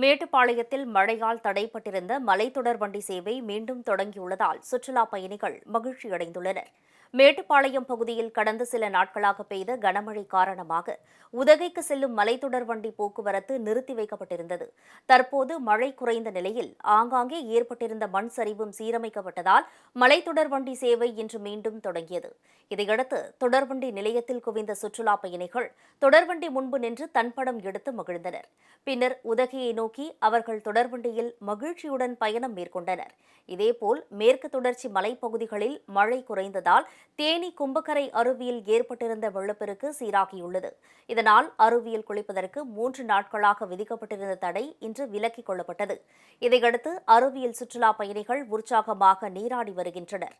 மேட்டுப்பாளையத்தில் மழையால் தடைப்பட்டிருந்த மலைத்தொடர் வண்டி சேவை மீண்டும் தொடங்கியுள்ளதால் சுற்றுலா பயணிகள் மகிழ்ச்சியடைந்துள்ளனர். மேட்டுப்பாளையம் பகுதியில் கடந்த சில நாட்களாக பெய்த கனமழை காரணமாக உதகைக்கு செல்லும் மலைத்தொடர் வண்டி போக்குவரத்து நிறுத்தி வைக்கப்பட்டிருந்தது. தற்போது மழை குறைந்த நிலையில் ஆங்காங்கே ஏற்பட்டிருந்த மண் சரிவும் சீரமைக்கப்பட்டதால் மலைத்தொடர் வண்டி சேவை இன்று மீண்டும் தொடங்கியது. இதையடுத்து தொடர்வண்டி நிலையத்தில் குவிந்த சுற்றுலா பயணிகள் தொடர்வண்டி முன்பு நின்று தன்படம் எடுத்து மகிழ்ந்தனர். பின்னர் உதகையை நோக்கி அவர்கள் தொடர்வண்டியில் மகிழ்ச்சியுடன் பயணம் மேற்கொண்டனர். இதேபோல் மேற்கு தொடர்ச்சி மலைப்பகுதிகளில் மழை குறைந்ததால் தேனி கும்பக்கரை அருவியில் ஏற்பட்டிருந்த வெள்ளப்பெருக்கு சீராகியுள்ளது. இதனால் அருவியில் குளிப்பதற்கு மூன்று நாட்களாக விதிக்கப்பட்டிருந்த தடை இன்று விலக்கிக் கொள்ளப்பட்டது. இதையடுத்து அருவியில் சுற்றுலா பயணிகள் உற்சாகமாக நீராடி வருகின்றனர்.